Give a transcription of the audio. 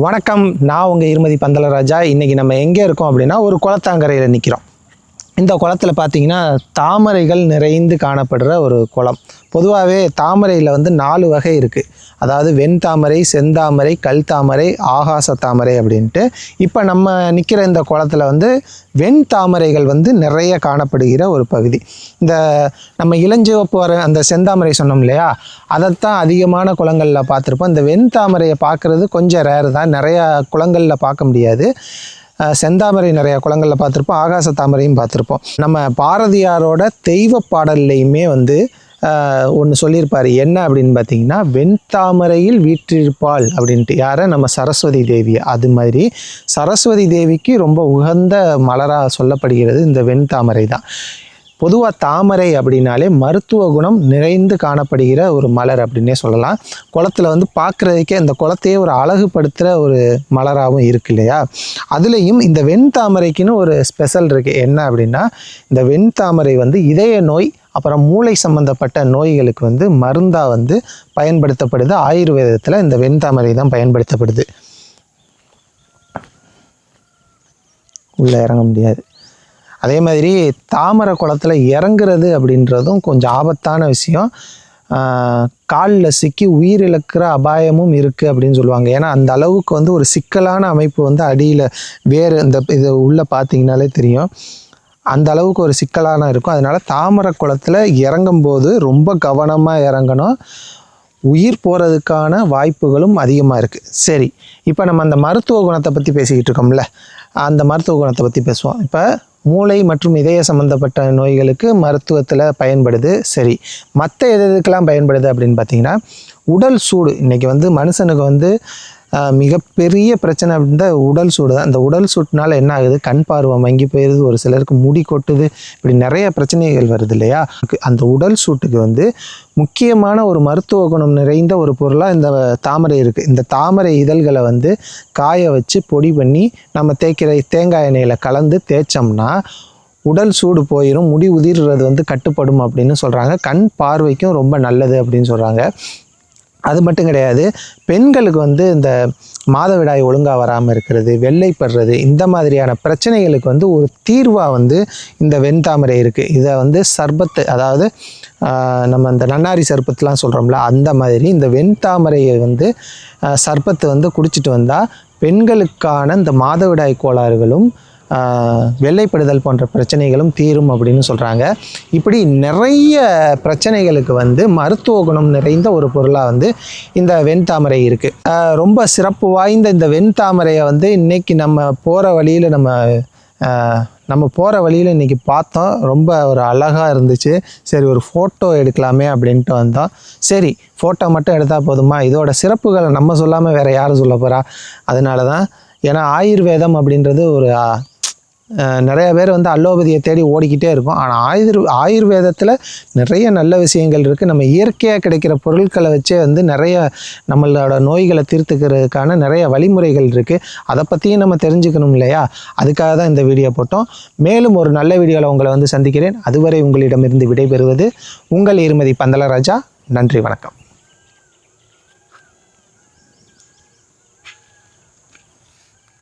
வணக்கம் நான் உங்கள் இருமதி பந்தலராஜா. இன்றைக்கி நம்ம எங்கே இருக்கோம் அப்படின்னா ஒரு குளத்தாங்கரையில் நிற்கிறோம் இந்த குளத்தில் பார்த்தீங்கன்னா தாமரைகள் நிறைந்து காணப்படுற ஒரு குளம். பொதுவாகவே தாமரையில் வந்து நாலு வகை இருக்குது அதாவது வெண்தாமரை செந்தாமரை கல் தாமரை ஆகாச தாமரை அப்படின்ட்டு. இப்போ நம்ம நிற்கிற இந்த குளத்தில் வந்து வெண் தாமரைகள் வந்து நிறைய காணப்படுகிற ஒரு பகுதி. இந்த நம்ம இளஞ்சிவப்பு வர அந்த செந்தாமரை சொன்னோம் இல்லையா? அதைத்தான் அதிகமான குளங்களில் பார்த்துருப்போம் இந்த வெண் தாமரையை பார்க்குறது கொஞ்சம் ரேர் தான். நிறையா குளங்களில் பார்க்க முடியாது. செந்தாமரை நிறைய குளங்களில் பார்த்துருப்போம் ஆகாச தாமரையும் பார்த்துருப்போம். நம்ம பாரதியாரோட தெய்வ பாடல்லையுமே வந்து ஒன்று சொல்லியிருப்பார். என்ன அப்படின்னு பார்த்தீங்கன்னா வெண்தாமரையில் வீற்றிருப்பாள் அப்படின்ட்டு. யாரை? நம்ம சரஸ்வதி தேவி அது மாதிரி சரஸ்வதி தேவிக்கு ரொம்ப உகந்த மலராக சொல்லப்படுகிறது இந்த வெண்தாமரை தான். பொதுவாக தாமரை அப்படின்னாலே மருத்துவ குணம் நிறைந்து காணப்படுகிற ஒரு மலர் அப்படின்னே சொல்லலாம். குளத்துல வந்து பார்க்குறதுக்கே அந்த குளத்தையே ஒரு அழகுபடுத்துகிற ஒரு மலராகவும் இருக்கு இல்லையா? அதுலேயும் இந்த வெண்தாமரைக்குன்னு ஒரு ஸ்பெஷல் இருக்குது என்ன அப்படின்னா இந்த வெண்தாமரை வந்து இதய நோய் அப்புறம் மூளை சம்பந்தப்பட்ட நோய்களுக்கு வந்து மருந்தாக வந்து பயன்படுத்தப்படுது. ஆயுர்வேதத்தில் இந்த வெண்தாமரை தான் பயன்படுத்தப்படுது. உள்ளே இறங்க முடியாது. அதே மாதிரி தாமரை குளத்தில் இறங்குறது அப்படின்றதும் கொஞ்சம் ஆபத்தான விஷயம். காலில் சிக்கி உயிரிழக்கிற அபாயமும் இருக்குது அப்படின்னு சொல்லுவாங்க. ஏன்னா அந்த அளவுக்கு வந்து ஒரு சிக்கலான அமைப்பு வந்து அடியில் வேறு இந்த இது உள்ளே பார்த்தீங்கனாலே தெரியும். அந்த அளவுக்கு ஒரு சிக்கலான இருக்கும். அதனால் தாமரை குளத்தில் இறங்கும்போது ரொம்ப கவனமாக இறங்கணும். உயிர் போகிறதுக்கான வாய்ப்புகளும் அதிகமாக இருக்குது சரி இப்போ நம்ம அந்த மருத்துவ குணத்தை பற்றி பேசிக்கிட்டு இருக்கோம்ல. அந்த மருத்துவ குணத்தை பற்றி பேசுவோம். இப்போ மூளை மற்றும் இதய சம்மந்தப்பட்ட நோய்களுக்கு மருத்துவத்தில் பயன்படுது. சரி மற்ற எது எதுக்கெல்லாம் பயன்படுது அப்படின்னு பார்த்தீங்கன்னா உடல் சூடு. இன்றைக்கி வந்து மனுஷனுக்கு வந்து மிகப்பெரிய பிரச்சனை அப்படின்ற உடல் சூடு தான். அந்த உடல் சூட்டினால என்ன ஆகுது? கண் பார்வை மங்கி போயிடுது ஒரு சிலருக்கு முடி கொட்டுது. இப்படி நிறைய பிரச்சனைகள் வருது இல்லையா? அந்த உடல் சூட்டுக்கு வந்து முக்கியமான ஒரு மருத்துவ குணம் நிறைந்த ஒரு பொருளாக இந்த தாமரை இருக்குது இந்த தாமரை இதழ்களை வந்து காய வச்சு பொடி பண்ணி நம்ம தேய்க்கிற தேங்காய் எண்ணெயில் கலந்து தேய்ச்சோம்னா உடல் சூடு போயிடும் முடி உதிர்றது வந்து கட்டுப்படும் அப்படின்னு சொல்கிறாங்க கண் பார்வைக்கும் ரொம்ப நல்லது அப்படின்னு சொல்கிறாங்க அது மட்டும் கிடையாது. பெண்களுக்கு வந்து இந்த மாதவிடாய் ஒழுங்காக வராமல் இருக்கிறது வெள்ளைப்படுறது இந்த மாதிரியான பிரச்சனைகளுக்கு வந்து ஒரு தீர்வாக வந்து இந்த வெண்தாமரை இருக்குது இதை வந்து சர்பத்து அதாவது நம்ம இந்த நன்னாரி சர்பத்துலாம் சொல்கிறோம்ல அந்த மாதிரி இந்த வெண்தாமரையை வந்து சர்பத்தை சர்பத்து வந்து குடிச்சிட்டு வந்தால் பெண்களுக்கான இந்த மாதவிடாய் கோளாறுகளும் வெள்ளைப்படுதல் போன்ற பிரச்சனைகளும் தீரும் அப்படின்னு சொல்கிறாங்க இப்படி நிறைய பிரச்சனைகளுக்கு வந்து மருத்துவ குணம் நிறைந்த ஒரு பொருளாக வந்து இந்த வெண்தாமரை இருக்குது ரொம்ப சிறப்பு வாய்ந்த இந்த வெண்தாமரையை வந்து இன்றைக்கி நம்ம போகிற வழியில் நம்ம நம்ம போகிற வழியில் இன்றைக்கி பார்த்தோம். ரொம்ப ஒரு அழகாக இருந்துச்சு. சரி ஒரு ஃபோட்டோ எடுக்கலாமே அப்படின்ட்டு வந்தோம். சரி ஃபோட்டோ மட்டும் எடுத்தால் போதுமா? இதோட சிறப்புகளை நம்ம சொல்லாமல் வேறு யார் சொல்ல போகிறா அதனால தான் ஏன்னா ஆயுர்வேதம் அப்படின்றது ஒரு நிறைய பேர் வந்து அலோபதியை தேடி ஓடிக்கிட்டே இருக்கும். ஆனால் ஆயுர் ஆயுர்வேதத்தில் நிறைய நல்ல விஷயங்கள் இருக்குது நம்ம இயற்கையாக கிடைக்கிற பொருட்களை வச்சே வந்து நிறைய நம்மளோட நோய்களை தீர்த்துக்கிறதுக்கான நிறைய வழிமுறைகள் இருக்குது அதை பற்றியும் நம்ம தெரிஞ்சுக்கணும் இல்லையா? அதுக்காக தான் இந்த வீடியோ போட்டோம். மேலும் ஒரு நல்ல வீடியோவில் உங்களை வந்து சந்திக்கிறேன். அதுவரை உங்களிடமிருந்து விடைபெறுவது உங்கள் இருமதி பந்தலராஜா நன்றி வணக்கம்.